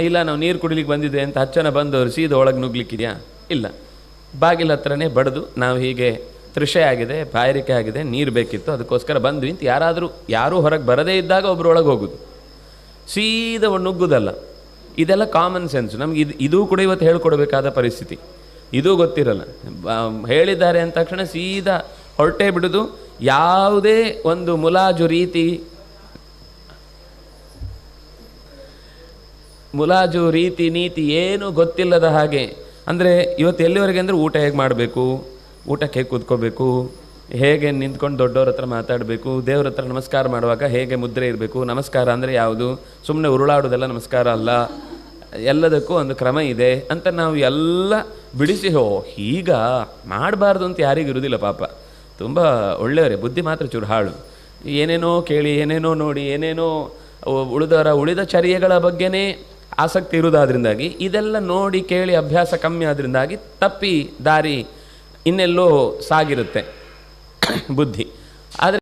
ಇಲ್ಲ, ನಾವು ನೀರು ಕುಡಿಲಿಕ್ಕೆ ಬಂದಿದೆ ಅಂತ ಹಚ್ಚನ ಬಂದವರು ಸೀದ ಒಳಗೆ ನುಗ್ಲಿಕ್ಕಿದೆಯಾ? ಇಲ್ಲ. ಬಾಗಿಲ ಹತ್ರನೇ ಬಡಿದು, ನಾವು ಹೀಗೆ ತೃಷೆ ಆಗಿದೆ ಬಾಯಾರಿಕೆ ಆಗಿದೆ, ನೀರು ಬೇಕಿತ್ತು, ಅದಕ್ಕೋಸ್ಕರ ಬಂದ್ವಿ ಅಂತ ಯಾರಾದರೂ, ಯಾರೂ ಹೊರಗೆ ಬರದೇ ಇದ್ದಾಗ ಒಬ್ಬರು ಒಳಗೆ ಹೋಗುದು. ಸೀದಾ ನುಗ್ಗುದಲ್ಲ. ಇದೆಲ್ಲ ಕಾಮನ್ ಸೆನ್ಸ್ ನಮ್ಗೆ ಇದು, ಇದೂ ಕೂಡ ಇವತ್ತು ಹೇಳ್ಕೊಡ್ಬೇಕಾದ ಪರಿಸ್ಥಿತಿ. ಇದೂ ಗೊತ್ತಿರಲ್ಲ. ಹೇಳಿದ್ದಾರೆ ಅಂದ ತಕ್ಷಣ ಸೀದಾ ಹೊರಟೇ ಬಿಡೋದು. ಯಾವುದೇ ಒಂದು ಮುಲಾಜು ರೀತಿ ಮುಲಾಜು ರೀತಿ ನೀತಿ ಏನೂ ಗೊತ್ತಿಲ್ಲದ ಹಾಗೆ. ಅಂದರೆ ಇವತ್ತು ಎಲ್ಲಿವರೆಗೆ ಅಂದರೆ ಊಟ ಹೇಗೆ ಮಾಡಬೇಕು? ಊಟಕ್ಕೆ ಹೇಗೆ ಕೂತ್ಕೋಬೇಕು? ಹೇಗೆ ನಿಂತ್ಕೊಂಡು ದೊಡ್ಡವ್ರ ಹತ್ರ ಮಾತಾಡಬೇಕು? ದೇವ್ರ ಹತ್ರ ನಮಸ್ಕಾರ ಮಾಡುವಾಗ ಹೇಗೆ ಮುದ್ರೆ ಇರಬೇಕು? ನಮಸ್ಕಾರ ಅಂದರೆ ಯಾವುದು? ಸುಮ್ಮನೆ ಉರುಳಾಡೋದೆಲ್ಲ ನಮಸ್ಕಾರ ಅಲ್ಲ. ಎಲ್ಲದಕ್ಕೂ ಒಂದು ಕ್ರಮ ಇದೆ ಅಂತ ನಾವು ಎಲ್ಲ ಬಿಡಿಸಿ ಹೋ ಈಗ ಮಾಡಬಾರ್ದು ಅಂತ ಯಾರಿಗೂ ಇರುವುದಿಲ್ಲ ಪಾಪ. ತುಂಬ ಒಳ್ಳೆಯವರೇ, ಬುದ್ಧಿ ಮಾತ್ರ ಚೂರು ಹಾಳು. ಏನೇನೋ ಕೇಳಿ, ಏನೇನೋ ನೋಡಿ, ಏನೇನೋ ಉಳಿದವರ ಉಳಿದ ಚರ್ಯೆಗಳ ಬಗ್ಗೆನೇ ಆಸಕ್ತಿ ಇರುವುದಾದ್ರಿಂದಾಗಿ ಇದೆಲ್ಲ ನೋಡಿ ಕೇಳಿ ಅಭ್ಯಾಸ ಕಮ್ಮಿ ಆದ್ರಿಂದಾಗಿ ತಪ್ಪಿ ದಾರಿ ಇನ್ನೆಲ್ಲೋ ಸಾಗಿರುತ್ತೆ ಬುದ್ಧಿ. ಆದರೆ